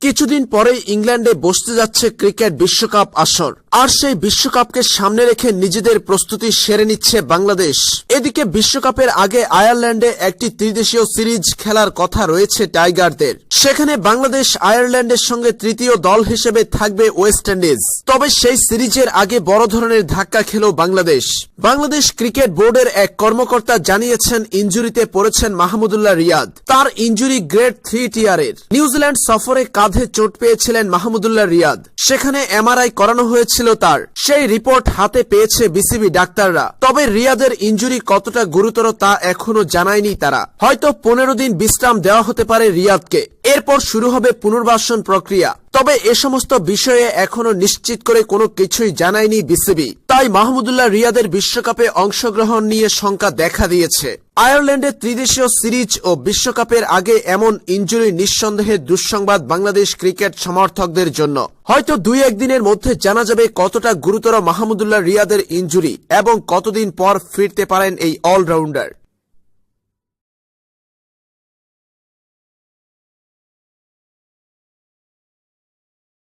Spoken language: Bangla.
কিছুদিন পরেই ইংল্যান্ডে বসতে যাচ্ছে ক্রিকেট বিশ্বকাপ আসর। আর সেই বিশ্বকাপকে সামনে রেখে নিজেদের প্রস্তুতি সেরে নিচ্ছে বাংলাদেশ। এদিকে বিশ্বকাপের আগে আয়ারল্যান্ডে একটি ত্রিদেশীয় সিরিজ খেলার কথা রয়েছে টাইগারদের। সেখানে বাংলাদেশ আয়ারল্যান্ডের সঙ্গে তৃতীয় দল হিসেবে থাকবে ওয়েস্ট ইন্ডিজ। তবে সেই সিরিজের আগে বড় ধরনের ধাক্কা খেল বাংলাদেশ। বাংলাদেশ ক্রিকেট বোর্ডের এক কর্মকর্তা জানিয়েছেন, ইঞ্জুরিতে পড়েছেন মাহমুদুল্লাহ রিয়াদ। তার ইঞ্জুরি গ্রেড থ্রি টিয়ারের। নিউজিল্যান্ড সফরে কাঁধে চোট পেয়েছিলেন মাহমুদুল্লাহ রিয়াদ। সেখানে এমআরআই করানো হয়েছিল তার। সেই রিপোর্ট হাতে পেয়েছে বিসিবি ডাক্তাররা। তবে রিয়াদের ইঞ্জুরি কতটা গুরুতর তা এখনও জানায়নি তারা। হয়তো পনেরো দিন বিশ্রাম দেওয়া হতে পারে রিয়াদকে। এরপর শুরু হবে পুনর্বাসন প্রক্রিয়া। তবে এ সমস্ত বিষয়ে এখনও নিশ্চিত করে কোনো কিছুই জানায়নি বিসিবি। তাই মাহমুদুল্লাহ রিয়াদের বিশ্বকাপে অংশগ্রহণ নিয়ে শঙ্কা দেখা দিয়েছে। আয়ারল্যান্ডের ত্রিদেশীয় সিরিজ ও বিশ্বকাপের আগে এমন ইঞ্জুরি নিঃসন্দেহে দুঃসংবাদ বাংলাদেশ ক্রিকেট সমর্থকদের জন্য। হয়তো দুই একদিনের মধ্যে জানা যাবে কতটা গুরুতর মাহমুদুল্লাহ রিয়াদের ইঞ্জুরি এবং কতদিন পর ফিরতে পারেন এই অলরাউন্ডার।